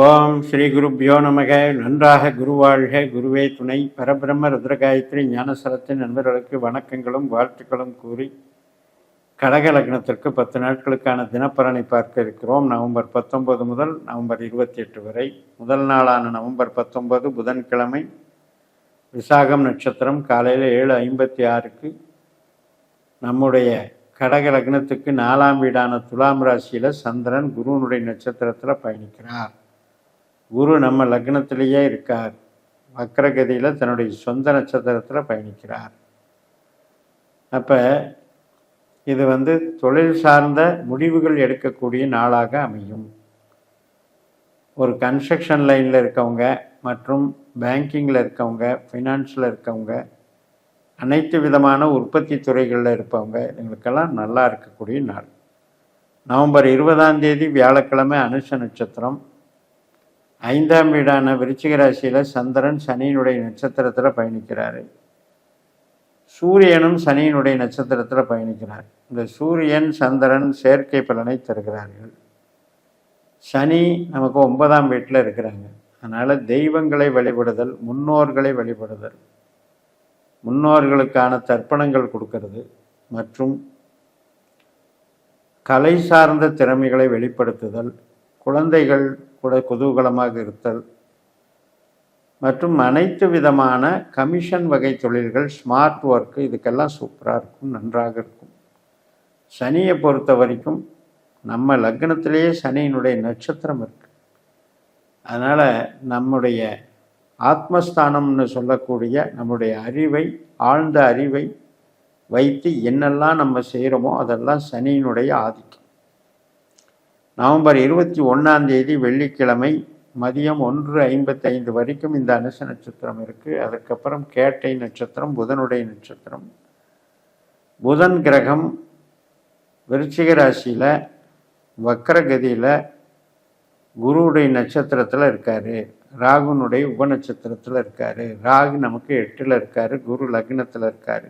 ஓம் ஸ்ரீ குருப்பியோ நமக. நன்றாக குருவாழ்க குருவே துணை. பரபிரம்ம ருத்ரகாயத்ரி ஞானசரத்தின் நண்பர்களுக்கு வணக்கங்களும் வாழ்த்துக்களும் கூறி கடக லக்னத்திற்கு பத்து நாட்களுக்கான தினப்பலனை பார்க்க இருக்கிறோம். நவம்பர் பத்தொன்பது முதல் நவம்பர் இருபத்தி எட்டு வரை. முதல் நாளான நவம்பர் பத்தொன்பது புதன்கிழமை விசாகம் நட்சத்திரம் காலையில் ஏழு ஐம்பத்தி ஆறுக்கு நம்முடைய கடக லக்னத்துக்கு நாலாம் வீடான துலாம் ராசியில் சந்திரன் குருவனுடைய நட்சத்திரத்தில் பயணிக்கிறார். குரு நம்ம லக்னத்திலேயே இருக்கார். வக்கரகதியில் தன்னுடைய சொந்த நட்சத்திரத்தில் பயணிக்கிறார். அப்போ இது வந்து தொழில் சார்ந்த முடிவுகள் எடுக்கக்கூடிய நாளாக அமையும். ஒரு கன்ஸ்ட்ரக்ஷன் லைனில் இருக்கவங்க மற்றும் பேங்கிங்கில் இருக்கவங்க ஃபைனான்ஸில் இருக்கவங்க அனைத்து விதமான உற்பத்தி துறைகளில் இருப்பவங்க எங்களுக்கெல்லாம் நல்லா இருக்கக்கூடிய நாள். நவம்பர் இருபதாம் தேதி வியாழக்கிழமை அனுஷ நட்சத்திரம். ஐந்தாம் வீடான விருச்சிக ராசியில் சந்திரன் சனியினுடைய நட்சத்திரத்தில் பயணிக்கிறார். சூரியனும் சனியினுடைய நட்சத்திரத்தில் பயணிக்கிறார். இந்த சூரியன் சந்திரன் செயற்கை பலனை தருகிறார்கள். சனி நமக்கு ஒன்பதாம் வீட்டில் இருக்கிறாங்க. அதனால் தெய்வங்களை வழிபடுதல் முன்னோர்களை வழிபடுதல் முன்னோர்களுக்கான தர்ப்பணங்கள் கொடுக்கறது மற்றும் கலை சார்ந்த திறமைகளை வெளிப்படுத்துதல் குழந்தைகள் கூட குதூகலமாக இருத்தல். மற்றும் அனைத்து விதமான கமிஷன் வகை தொழில்கள் ஸ்மார்ட் ஒர்க்கு இதுக்கெல்லாம் சூப்பராக இருக்கும் நன்றாக இருக்கும். சனியை பொறுத்த வரைக்கும் நம்ம லக்னத்திலேயே சனியினுடைய நட்சத்திரம் இருக்குது அதனால் நம்முடைய ஆத்மஸ்தானம்னு சொல்லக்கூடிய நம்முடைய அறிவை ஆழ்ந்த அறிவை வைத்து என்னெல்லாம் நம்ம செய்கிறோமோ அதெல்லாம் சனியினுடைய ஆதிக்கம். நவம்பர் இருபத்தி ஒன்றாம் தேதி வெள்ளிக்கிழமை மதியம் ஒன்று ஐம்பத்தைந்து வரைக்கும் இந்த அனுச நட்சத்திரம் இருக்குது அதுக்கப்புறம் கேட்டை நட்சத்திரம் புதனுடைய நட்சத்திரம். புதன் கிரகம் விருச்சிக ராசியில் வக்கரகதியில் குருவுடைய நட்சத்திரத்தில் இருக்கார். ராகுனுடைய உபநட்சத்திரத்தில் இருக்கார். ராகு நமக்கு எட்டில் இருக்கார். குரு லக்னத்தில் இருக்கார்.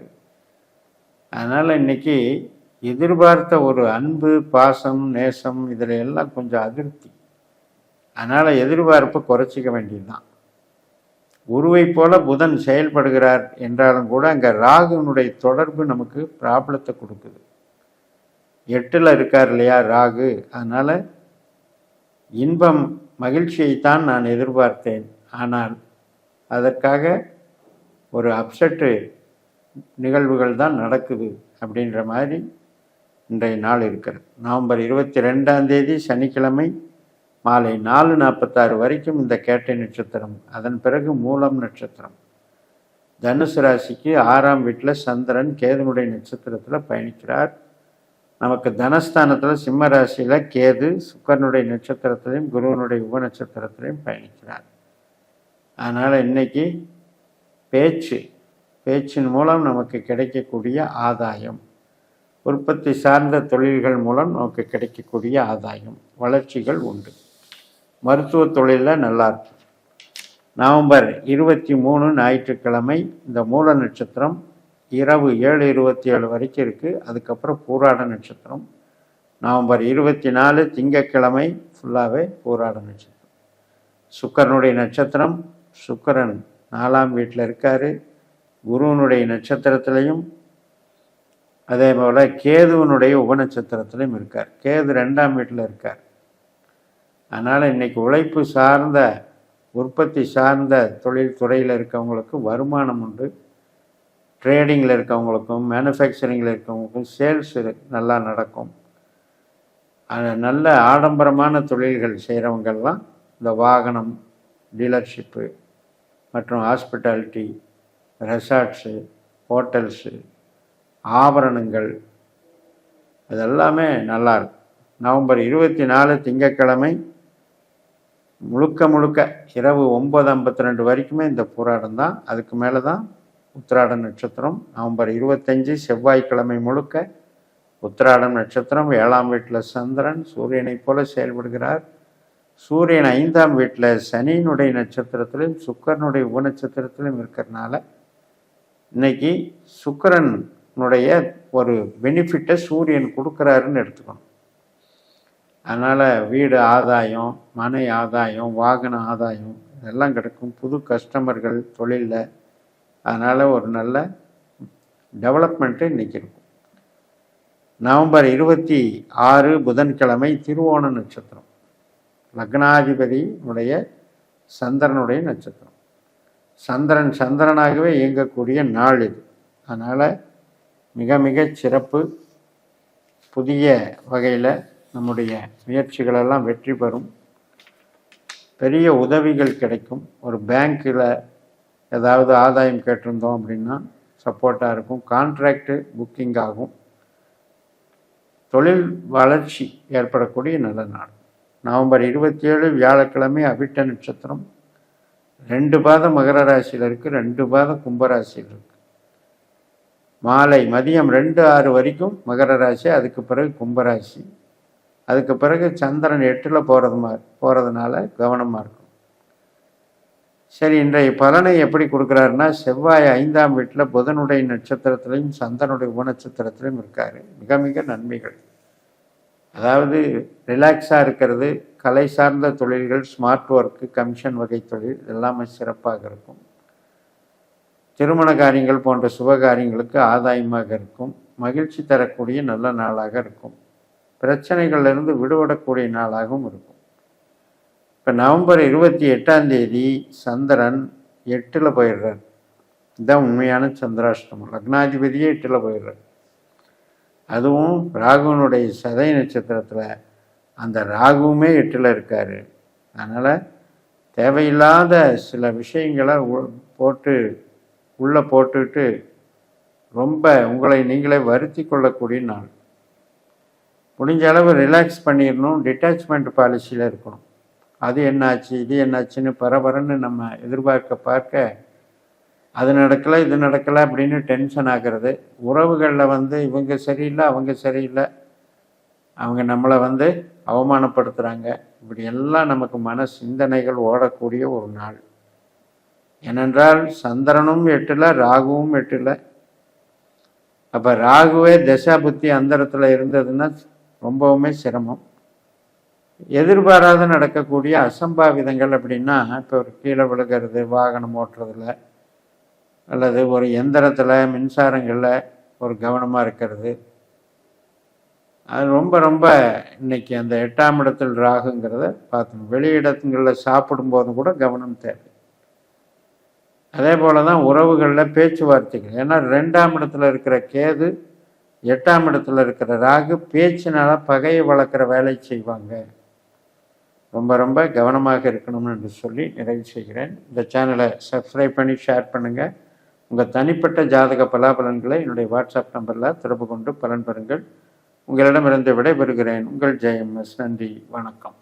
அதனால் இன்னைக்கு எதிர்பார்த்த ஒரு அன்பு பாசம் நேசம் இதில் எல்லாம் கொஞ்சம் அதிருப்தி. அதனால் எதிர்பார்ப்பை குறைச்சிக்க வேண்டியதுதான். உருவை போல புதன் செயல்படுகிறார் என்றாலும் கூட அங்கே ராகுனுடைய தொடர்பு நமக்கு ப்ராப்ளத்தை கொடுக்குது. எட்டில் இருக்கார் இல்லையா ராகு? அதனால் இன்பம் மகிழ்ச்சியைத்தான் நான் எதிர்பார்த்தேன். ஆனால் அதற்காக ஒரு அப்செட்டு நிகழ்வுகள் தான் நடக்குது அப்படின்ற மாதிரி இன்றைய நாள் இருக்கிறது. நவம்பர் இருபத்தி ரெண்டாம் தேதி சனிக்கிழமை மாலை நாலு நாற்பத்தாறு வரைக்கும் இந்த கேட்டை நட்சத்திரம் அதன் பிறகு மூலம் நட்சத்திரம். தனுசு ராசிக்கு ஆறாம் வீட்டில் சந்திரன் கேதுனுடைய நட்சத்திரத்தில் பயணிக்கிறார். நமக்கு தனஸ்தானத்தில் சிம்ம ராசியில் கேது சுக்கரனுடைய நட்சத்திரத்திலையும் குருவனுடைய உப நட்சத்திரத்திலையும் பயணிக்கிறார். அதனால் இன்னைக்கு பேச்சு பேச்சின் மூலம் நமக்கு கிடைக்கக்கூடிய ஆதாயம். உற்பத்தி சார்ந்த தொழில்கள் மூலம் நமக்கு கிடைக்கக்கூடிய ஆதாயம் வளர்ச்சிகள் உண்டு. மருத்துவ தொழிலில் நல்லாயிருக்கும் நவம்பர் இருபத்தி மூணு ஞாயிற்றுக்கிழமை இந்த மூல நட்சத்திரம் இரவு ஏழு இருபத்தி ஏழு வரைக்கும் இருக்குது அதுக்கப்புறம் பூராட நட்சத்திரம். நவம்பர் இருபத்தி நாலு திங்கக்கிழமை ஃபுல்லாகவே பூராட நட்சத்திரம். சுக்கரனுடைய நட்சத்திரம் சுக்கரன் நாலாம் வீட்டில் இருக்கார். குருவனுடைய நட்சத்திரத்திலையும் அதே போல் கேதுவனுடைய உபநட்சத்திரத்திலையும் இருக்கார். கேது ரெண்டாம் வீட்டில் இருக்கார். அதனால் இன்றைக்கி உழைப்பு சார்ந்த உற்பத்தி சார்ந்த தொழில் துறையில் இருக்கவங்களுக்கு வருமானம் உண்டு. ட்ரேடிங்கில் இருக்கவங்களுக்கும் மேனுஃபேக்சரிங்கில் இருக்கவங்களுக்கும் சேல்ஸ் நல்லா நடக்கும். நல்ல ஆடம்பரமான தொழில்கள் செய்கிறவங்கெல்லாம் இந்த வாகனம் டீலர்ஷிப்பு மற்றும் ஹாஸ்பிட்டாலிட்டி ரெசார்ட்ஸு ஹோட்டல்ஸு ஆபரணங்கள். அதெல்லாமே நல்லாயிருக்கும் நவம்பர் இருபத்தி நாலு திங்கக்கிழமை முழுக்க முழுக்க இரவு ஒம்பது ஐம்பத்தி ரெண்டு வரைக்குமே இந்த போராடம் தான். அதுக்கு மேலே தான் உத்திராட நட்சத்திரம். நவம்பர் இருபத்தஞ்சி செவ்வாய்க்கிழமை முழுக்க உத்திராடம் நட்சத்திரம். ஏழாம் வீட்டில் சந்திரன் சூரியனைப் போல செயல்படுகிறார். சூரியன் ஐந்தாம் வீட்டில் சனியினுடைய நட்சத்திரத்திலும் சுக்கரனுடைய உபநட்சத்திரத்திலும் இருக்கிறனால இன்னைக்கு சுக்கரன் உன்னுடைய ஒரு பெனிஃபிட்டை சூரியன் கொடுக்குறாருன்னு எடுத்துக்கணும். அதனால் வீடு ஆதாயம் மனை ஆதாயம் வாகன ஆதாயம் இதெல்லாம் கிடைக்கும். புது கஸ்டமர்கள் தொழிலில். அதனால் ஒரு நல்ல டெவலப்மெண்ட்டு இன்றைக்கி இருக்கும். நவம்பர் இருபத்தி ஆறு புதன்கிழமை திருவோண நட்சத்திரம். லக்னாதிபதியினுடைய சந்திரனுடைய நட்சத்திரம். சந்திரன் சந்திரனாகவே இயங்கக்கூடிய நாள் இது. அதனால் மிக மிக சிறப்பு. புதிய வகையில் நம்முடைய முயற்சிகளெல்லாம் வெற்றி பெறும். பெரிய உதவிகள் கிடைக்கும். ஒரு பேங்க்கில் ஏதாவது ஆதாயம் கேட்டிருந்தோம் அப்படின்னா சப்போர்ட்டாக இருக்கும். கான்ட்ராக்டு புக்கிங் ஆகும். தொழில் வளர்ச்சி ஏற்படக்கூடிய நல்ல நாள். நவம்பர் இருபத்தி ஏழு வியாழக்கிழமை அபிட்ட நட்சத்திரம். ரெண்டு பாதம் மகர ராசியில் இருக்குது ரெண்டு பாதம் கும்பராசியில் இருக்குது மாலை மதியம் ரெண்டு ஆறு வரைக்கும் மகர ராசி அதுக்கு பிறகு கும்பராசி. அதுக்கு பிறகு சந்திரன் எட்டில் போகிறது மாதிரி போகிறதுனால கவனமாக இருக்கும். சரி இன்றைய பலனை எப்படி கொடுக்குறாருன்னா செவ்வாய் ஐந்தாம் வீட்டில் புதனுடைய நட்சத்திரத்திலையும் சந்திரனுடைய உபநட்சத்திரத்திலையும் இருக்கார். மிக மிக நன்மைகள். அதாவது ரிலாக்ஸாக இருக்கிறது கலை சார்ந்த தொழில்கள் ஸ்மார்ட் ஒர்க்கு கமிஷன் வகை தொழில் எல்லாமே சிறப்பாக இருக்கும். திருமண காரியங்கள் போன்ற சுப காரியங்களுக்கு ஆதாயமாக இருக்கும். மகிழ்ச்சி தரக்கூடிய நல்ல நாளாக இருக்கும். பிரச்சனைகளிலிருந்து விடுபடக்கூடிய நாளாகவும் இருக்கும். இப்போ நவம்பர் இருபத்தி எட்டாம் தேதி சந்திரன் எட்டில் போயிடுறார். இதுதான் உண்மையான சந்திராஷ்டமம். லக்னாதிபதியே எட்டில் போயிடுறார். அதுவும் ராகுவனுடைய சதய நட்சத்திரத்தில் அந்த ராகுவுமே எட்டில் இருக்கார். அதனால் தேவையில்லாத சில விஷயங்களை போட்டு உள்ளே போட்டுட்டு ரொம்ப உங்களை நீங்களே வருத்தி கொள்ளக்கூடிய நாள். முடிஞ்ச அளவு ரிலாக்ஸ் பண்ணிடணும் டிட்டாச்மெண்ட் பாலிசியில் இருக்கணும். அது என்னாச்சு இது என்னாச்சுன்னு பரபரன்னு நம்ம எதிர்பார்க்க பார்க்க அது நடக்கலை இது நடக்கலை அப்படின்னு டென்ஷன் ஆகிறது. உறவுகளில் வந்து இவங்க சரியில்லை அவங்க சரியில்லை. அவங்க நம்மளை வந்து அவமானப்படுத்துகிறாங்க இப்படி எல்லாம் நமக்கு மன சிந்தனைகள் ஓடக்கூடிய ஒரு நாள். ஏனென்றால் சந்திரனும் எட்டில் ராகுவும் எட்டில். அப்போ ராகுவே தசா புத்தி அந்தரத்தில் இருந்ததுன்னா ரொம்பவுமே சிரமம். எதிர்பாராத நடக்கக்கூடிய அசம்பாவிதங்கள் அப்படின்னா இப்போ ஒரு கீழே விழுகிறது வாகனம் ஓட்டுறதுல அல்லது ஒரு எந்திரத்தில் மின்சாரங்களில் ஒரு கவனமாக இருக்கிறது. அது ரொம்ப ரொம்ப இன்னைக்கு அந்த எட்டாம் இடத்தில் ராகுங்கிறத பார்த்துக்கணும் வெளியிடங்களில் சாப்பிடும்போது கூட கவனம் தேவை. அதே போல் தான் உறவுகளில் பேச்சுவார்த்தைகள். ஏன்னா ரெண்டாம் இடத்துல இருக்கிற கேது எட்டாம் இடத்துல இருக்கிற ராகு பேச்சினால் பகையை வளர்க்குற வேலை செய்வாங்க. ரொம்ப ரொம்ப கவனமாக இருக்கணும்னு என்று சொல்லி நிறைவு செய்கிறேன். இந்த சேனலை சப்ஸ்கிரைப் பண்ணி ஷேர் பண்ணுங்கள் உங்கள் தனிப்பட்ட ஜாதக பலாபலன்களை என்னுடைய வாட்ஸ்அப் நம்பரில் தொடர்பு கொண்டு பலன் பெறுங்கள். உங்களிடமிருந்து விடைபெறுகிறேன். உங்கள் ஜெயம் எஸ். நன்றி. வணக்கம்.